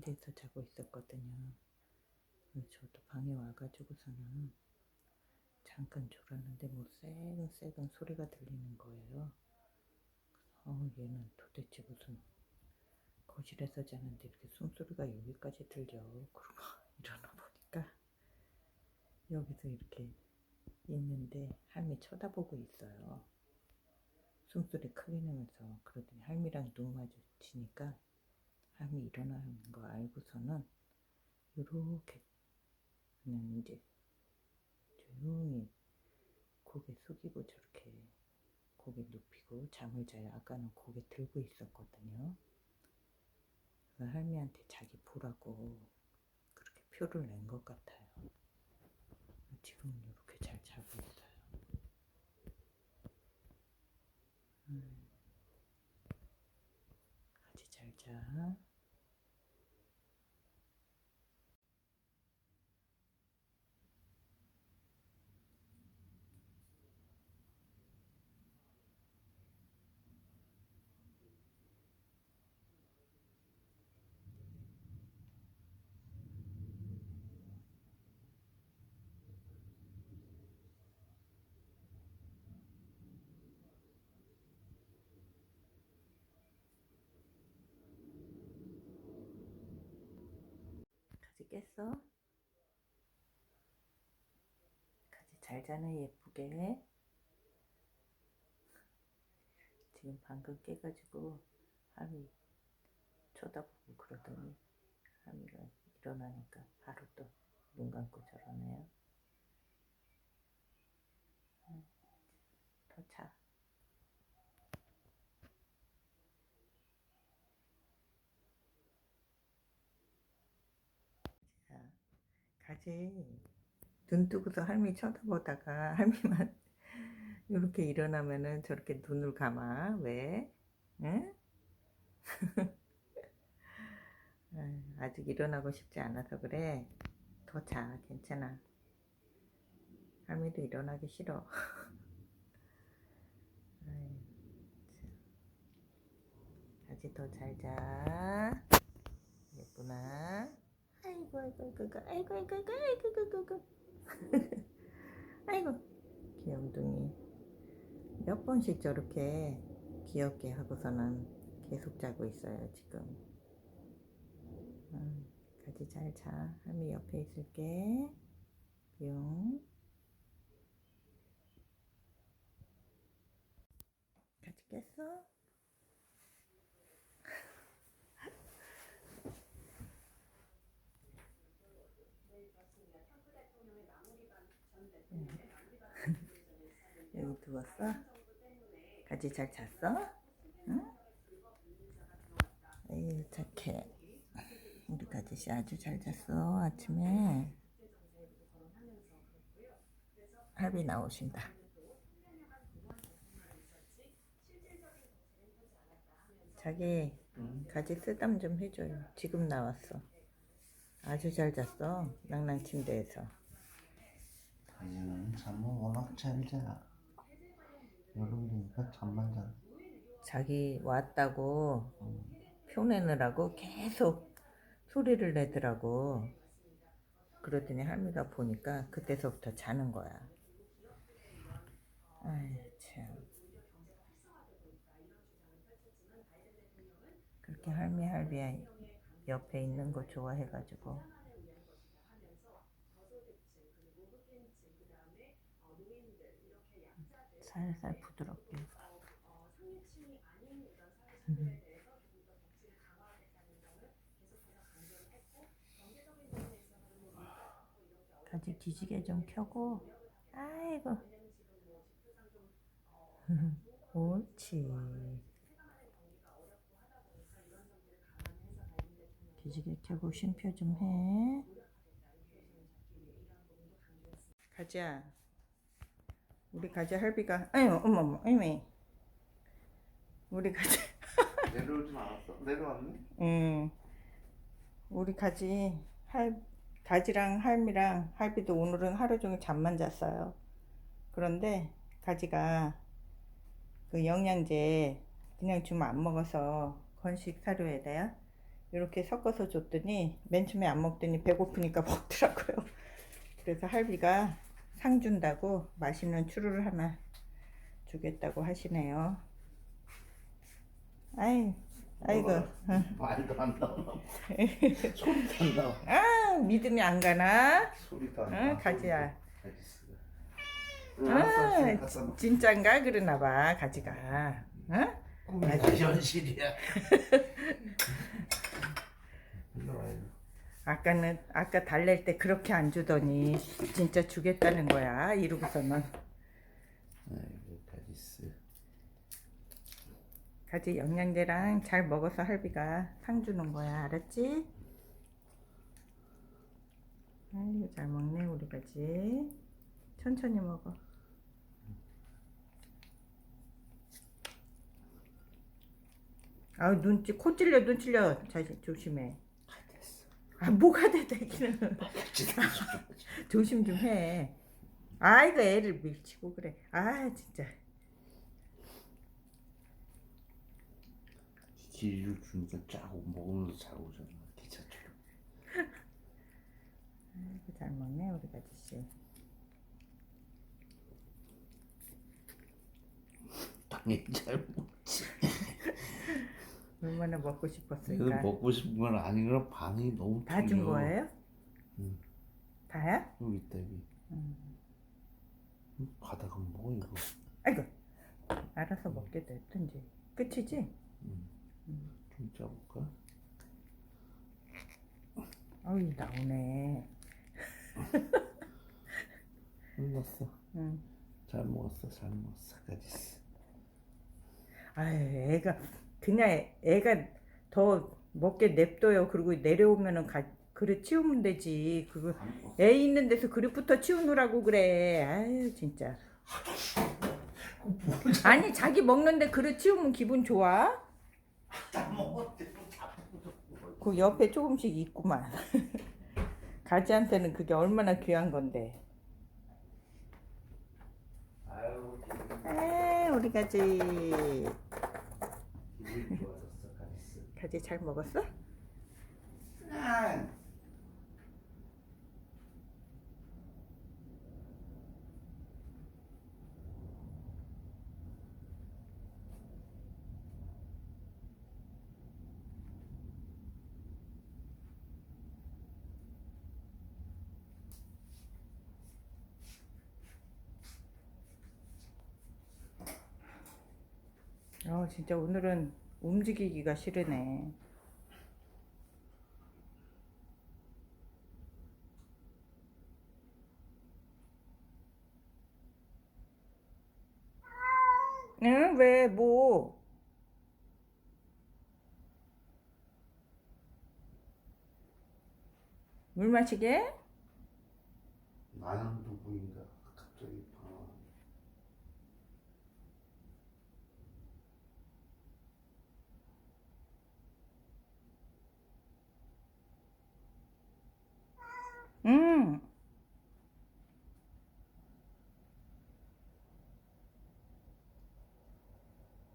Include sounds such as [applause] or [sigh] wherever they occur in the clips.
데서 자고 있었거든요. 저도 방에 와가지고서는 잠깐 졸았는데 뭐 쎄근쎄근 소리가 들리는 거예요. 어, 얘는 도대체 무슨 거실에서 자는데 이렇게 숨소리가 여기까지 들려. 그러고 [laughs] 일어나 보니까 여기서 이렇게 있는데 할미 쳐다보고 있어요. 숨소리 크게 내면서 그러더니 할미랑 눈 마주치니까 할미 일어나는 거 알고서는 이렇게 그냥 이제 조용히 고개 숙이고 저렇게 고개 눕히고 잠을 자요. 아까는 고개 들고 있었거든요. 그래서 할미한테 자기 보라고 그렇게 표를 낸 것 같아요. 지금 이렇게 잘 자고 있어요. 음. 같이 잘 자. 깼어? 같이 잘 자네 예쁘게. 지금 방금 깨가지고 하미 쳐다보고 그러더니 하미가 일어나니까 바로 또 눈 감고 저러네요. 음, 더 자. 자, 가지. 눈 뜨고서 할미 쳐다보다가 할미만 [laughs] 이렇게 일어나면은 저렇게 눈을 감아. 왜? 응? [laughs] 아직 일어나고 싶지 않아서 그래. 더 자, 괜찮아. 할미도 일어나기 싫어. [laughs] 아직 더 잘 자. 예쁘나? 아이고, 아이고, 아이고, 아이고, 아이고, 아이고, 아이고, 아이고, 아이고. 귀염둥이. 몇 번씩 저렇게 귀엽게 하고서는 계속 자고 있어요, 지금. 음, 같이 잘 자. 할미 옆에 있을게. 뿅. 같이 깼어? 여기 누웠어? 같이 잘 잤어? 응? 에이 착해 우리 가지씨 아주 잘 잤어 아침에 할비 나오신다 자기 가지 쓰담 좀 해줘요 지금 나왔어 아주 잘 잤어 낭낭 침대에서 다니는 잠은 워낙 잘 자. 여름 되니까 잠만 자. 자기 왔다고 표 내느라고 계속 소리를 내더라고. 그러더니 할미가 보니까 그때서부터 자는 거야. 아이 참. 그렇게 할미 할비 옆에 있는 거 좋아해가지고. 살살 부드럽게. 음. 같이 기지개 좀 켜고 아이고 [laughs] 옳지 기지개 켜고 쉼표 좀해 가자 우리 가자 할비가 아유 어머 어머 어머 우리 가자 [laughs] 내려오진 않았어? 내려왔니? 응. 우리 가지 할 가지랑 할미랑 할비도 오늘은 하루 종일 잠만 잤어요. 그런데 가지가 그 영양제 그냥 주면 안 먹어서 건식 사료에다가 이렇게 섞어서 줬더니 맨 처음에 안 먹더니 배고프니까 [laughs] 먹더라고요. 그래서 할비가 상 준다고 맛있는 추루를 하나 주겠다고 하시네요. 아이, 아이고. 응. 말도 안 나와. [laughs] 소리도 안 나와. 아, 믿음이 안 가나? 소리도 안 응, 나와. 가지야. 응, 알았어, 아. 진짠가 그러나 봐, 가지가. 응? 꿈이야 현실이야. [laughs] 아까는 아까 달랠 때 그렇게 안 주더니 진짜 주겠다는 거야 이러고서는 아이고 가지스. 가지 영양제랑 잘 먹어서 할비가 상 주는 거야 알았지? 아이고 잘 먹네 우리 가지 천천히 먹어 아우 눈찌 코 찔려 눈 찔려 자 조심해. 아 뭐가 돼 대기는 조심 좀 해. 아이고 애를 밀치고 그래. 아 진짜. 기를 주니까 짜고 먹으면서 자고 오잖아. 기차처럼. 아이고 잘 먹네 우리 아저씨. 당연히 잘 먹지. [laughs] 얼마나 먹고 이거 싶었을까. 먹고 싶은 건 아니라 반응이 너무 다 준 틀려. 거예요? 응. 다야? 여기 있다 여기. 음. 가다가 먹어 이거. 아이고. 알아서 먹게 됐든지. 끝이지? 좀 짜볼까? 어이 나오네. [laughs] 끝났어. 응. 잘 먹었어, 잘 먹었어, 가지스. 아유 애가 그냥 애가 더 먹게 냅둬요. 그리고 내려오면은 가, 그릇 치우면 되지. 그거 애 있는 데서 그릇부터 치우느라고 그래. 아유 진짜. 아니 자기 먹는데 그릇 치우면 기분 좋아? 그 옆에 조금씩 있구만. [laughs] 가지한테는 그게 얼마나 귀한 건데. 에 우리 가지. 가지 잘 먹었어? 응. 어 진짜 오늘은 움직이기가 싫으네. 응? 왜? 뭐? 물 마시게? 나는 누구인가 갑자기 응.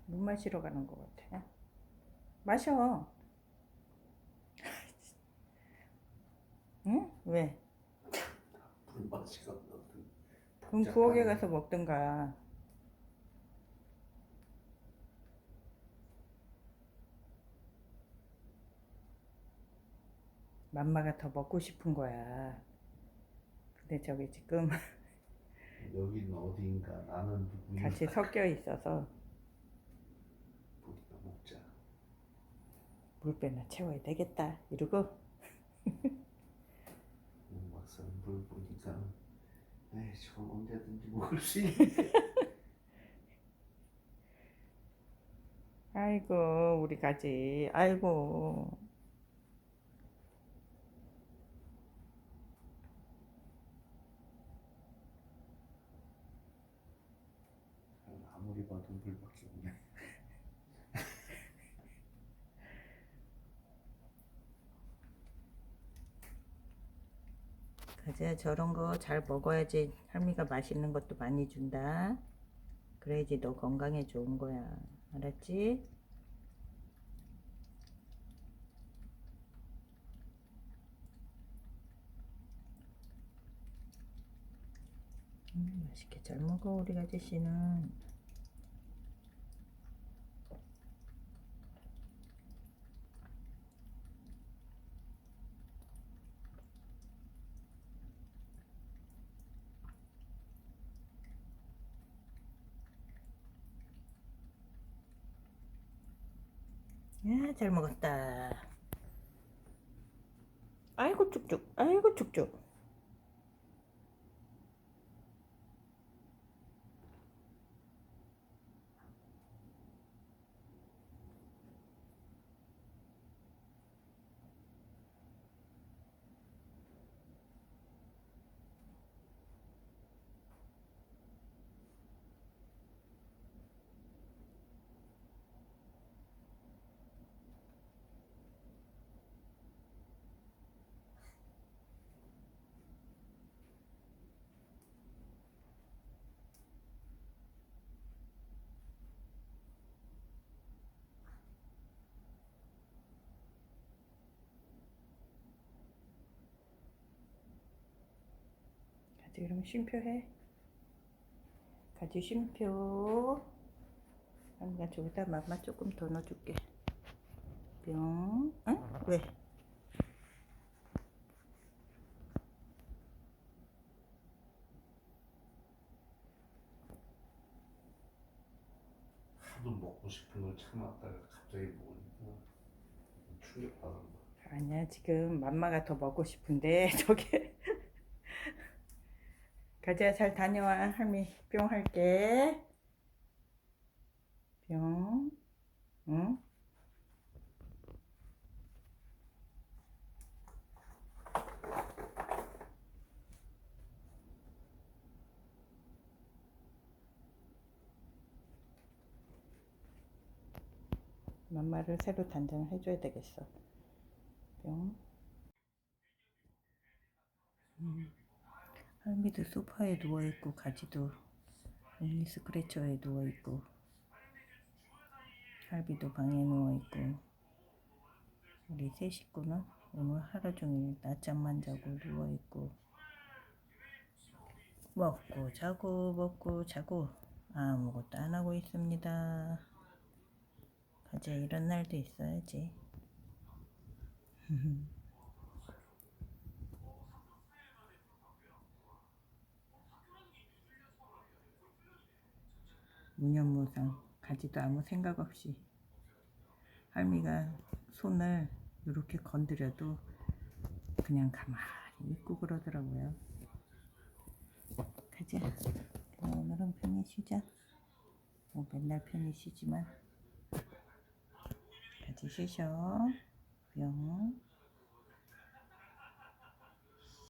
물 마시러 가는 것 같아. 마셔. [laughs] 응? 왜? 불맛이가 없거든. 그럼 부엌에 가서 먹든가. 맘마가 더 먹고 싶은 거야. 근데 저기 지금 [laughs] 여긴 어디인가 나는 누구인가 같이 섞여 있어서 우리가 먹자. 물배나 채워야 되겠다. 이러고 [laughs] 음, 막상 물 보니까 에이 저건 언제든지 먹을 수 있는데 [laughs] 아이고 우리 가지. 아이고 와 눈물밖에 없네. 가자 저런 거 잘 먹어야지 할미가 맛있는 것도 많이 준다. 그래야지 너 건강에 좋은 거야. 알았지? 음, 맛있게 잘 먹어 우리 아저씨는. 잘 먹었다. 아이고 쭉쭉, 아이고 쭉쭉. 가지 그럼 쉼표 해. 가지 쉼표. 언니가 저기다 맘마 조금 더 넣어줄게. 뿅. 응? 왜? 하도 먹고 싶은 걸 참았다가 갑자기 먹으니까 충격받은 거. 아니야 지금 맘마가 더 먹고 싶은데 [laughs] 저게 가지야 잘 다녀와 할미 뿅 할게 뿅 응? 맘마를 새로 단장을 해줘야 되겠어 뿅. 음. 할미도 소파에 누워있고 가지도 릴리 스크래처에 누워있고 할비도 방에 누워있고 우리 세 식구는 오늘 하루 종일 낮잠만 자고 누워있고 먹고 자고 먹고 자고 아무것도 안 하고 있습니다. 가지야 이런 날도 있어야지. [laughs] 무념무상 가지도 아무 생각 없이 할미가 손을 이렇게 건드려도 그냥 가만히 있고 그러더라고요. 가자. 그럼 오늘은 편히 쉬자. 뭐 맨날 편히 쉬지만 같이 쉬셔. 뿅.